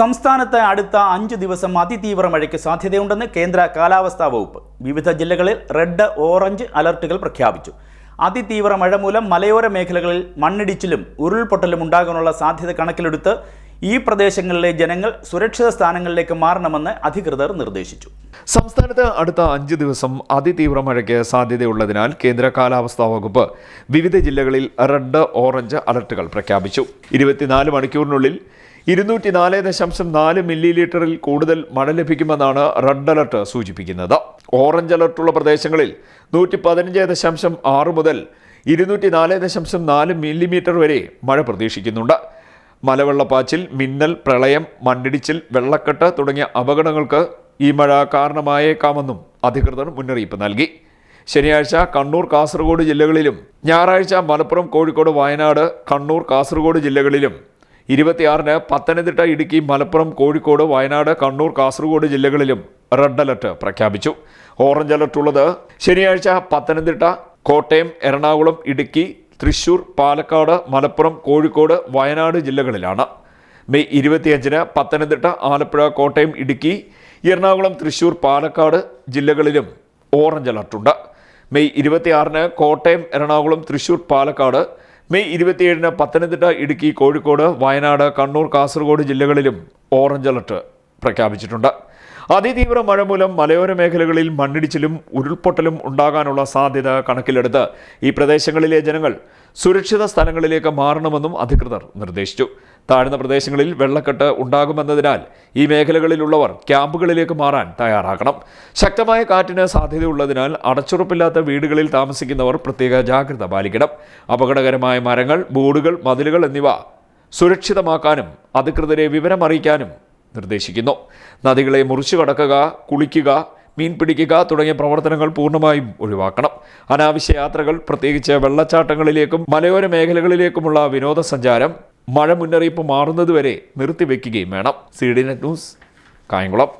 സംസ്ഥാനത്ത് അടുത്ത അഞ്ച് ദിവസം അതിതീവ്ര മഴയ്ക്ക് സാധ്യതയുണ്ടെന്ന് കേന്ദ്ര കാലാവസ്ഥാ വകുപ്പ്. വിവിധ ജില്ലകളിൽ റെഡ് ഓറഞ്ച് അലർട്ടുകൾ പ്രഖ്യാപിച്ചു. അതിതീവ്ര മഴ മൂലം മലയോര മേഖലകളിൽ മണ്ണിടിച്ചിലും ഉരുൾപൊട്ടലും ഉണ്ടാകാനുള്ള സാധ്യത കണക്കിലെടുത്ത് ഈ പ്രദേശങ്ങളിലെ ജനങ്ങൾ സുരക്ഷിത സ്ഥാനങ്ങളിലേക്ക് മാറണമെന്ന് അധികൃതർ നിർദ്ദേശിച്ചു. സംസ്ഥാനത്ത് അടുത്ത അഞ്ച് ദിവസം അതിതീവ്ര മഴയ്ക്ക് സാധ്യതയുള്ളതിനാൽ കേന്ദ്ര കാലാവസ്ഥാ വകുപ്പ് വിവിധ ജില്ലകളിൽ റെഡ് ഓറഞ്ച് അലർട്ടുകൾ പ്രഖ്യാപിച്ചു. ഇരുപത്തിനാല് മണിക്കൂറിനുള്ളിൽ ഇരുന്നൂറ്റി നാല് ദശാംശം നാല് മില്ലി ലീറ്ററിൽ കൂടുതൽ മഴ ലഭിക്കുമെന്നാണ് റെഡ് അലർട്ട് സൂചിപ്പിക്കുന്നത്. ഓറഞ്ച് അലർട്ടുള്ള പ്രദേശങ്ങളിൽ നൂറ്റി പതിനഞ്ച് ദശാംശം ആറ് മുതൽ ഇരുന്നൂറ്റി നാല് ദശാംശം നാല് മില്ലിമീറ്റർ വരെ മഴ പ്രതീക്ഷിക്കുന്നുണ്ട്. മലവെള്ളപ്പാച്ചിൽ മിന്നൽ പ്രളയം മണ്ണിടിച്ചിൽ വെള്ളക്കെട്ട് തുടങ്ങിയ അപകടങ്ങൾക്ക് ഈ മഴ കാരണമായേക്കാമെന്നും അധികൃതർ മുന്നറിയിപ്പ് നൽകി. ശനിയാഴ്ച കണ്ണൂർ കാസർഗോഡ് ജില്ലകളിലും ഞായറാഴ്ച മലപ്പുറം കോഴിക്കോട് വയനാട് കണ്ണൂർ കാസർഗോഡ് ജില്ലകളിലും ഇരുപത്തിയാറിന് പത്തനംതിട്ട ഇടുക്കി മലപ്പുറം കോഴിക്കോട് വയനാട് കണ്ണൂർ കാസർഗോഡ് ജില്ലകളിലും റെഡ് അലർട്ട് പ്രഖ്യാപിച്ചു. ഓറഞ്ച് അലർട്ട് ഉള്ളത് ശനിയാഴ്ച പത്തനംതിട്ട കോട്ടയം എറണാകുളം ഇടുക്കി തൃശൂർ പാലക്കാട് മലപ്പുറം കോഴിക്കോട് വയനാട് ജില്ലകളിലാണ്. മെയ് ഇരുപത്തിയഞ്ചിന് പത്തനംതിട്ട ആലപ്പുഴ കോട്ടയം ഇടുക്കി എറണാകുളം തൃശൂർ പാലക്കാട് ജില്ലകളിലും ഓറഞ്ച് അലർട്ടുണ്ട്. മെയ് ഇരുപത്തിയാറിന് കോട്ടയം എറണാകുളം തൃശൂർ പാലക്കാട് മെയ് ഇരുപത്തിയേഴിന് പത്തനംതിട്ട ഇടുക്കി കോഴിക്കോട് വയനാട് കണ്ണൂർ കാസർഗോഡ് ജില്ലകളിലും ഓറഞ്ച് അലർട്ട് പ്രഖ്യാപിച്ചിട്ടുണ്ട്. അതിതീവ്ര മഴ മൂലം മലയോര മേഖലകളിൽ മണ്ണിടിച്ചിലും ഉരുൾപൊട്ടലും ഉണ്ടാകാനുള്ള സാധ്യത കണക്കിലെടുത്ത് ഈ പ്രദേശങ്ങളിലെ ജനങ്ങൾ സുരക്ഷിത സ്ഥലങ്ങളിലേക്ക് മാറണമെന്നും അധികൃതർ നിർദ്ദേശിച്ചു. താഴ്ന്ന പ്രദേശങ്ങളിൽ വെള്ളക്കെട്ട് ഉണ്ടാകുമെന്നതിനാൽ ഈ മേഖലകളിലുള്ളവർ ക്യാമ്പുകളിലേക്ക് മാറാൻ തയ്യാറാകണം. ശക്തമായ കാറ്റിന് സാധ്യതയുള്ളതിനാൽ അടച്ചുറപ്പില്ലാത്ത വീടുകളിൽ താമസിക്കുന്നവർ പ്രത്യേക ജാഗ്രത പാലിക്കണം. അപകടകരമായ മരങ്ങൾ ബോർഡുകൾ മതിലുകൾ എന്നിവ സുരക്ഷിതമാക്കാനും അധികൃതരെ വിവരമറിയിക്കാനും നിർദ്ദേശിക്കുന്നു. നദികളെ മുറിച്ചു കടക്കുക കുളിക്കുക മീൻ പിടിക്കുക തുടങ്ങിയ പ്രവർത്തനങ്ങൾ പൂർണമായും ഒഴിവാക്കണം. അനാവശ്യ യാത്രകൾ പ്രത്യേകിച്ച് വെള്ളച്ചാട്ടങ്ങളിലേക്കും മലയോര മേഖലകളിലേക്കുമുള്ള വിനോദസഞ്ചാരം മഴ മുന്നറിയിപ്പ് മാറുന്നതുവരെ നിർത്തിവെക്കുകയും വേണം. C D net news Kayamkulam.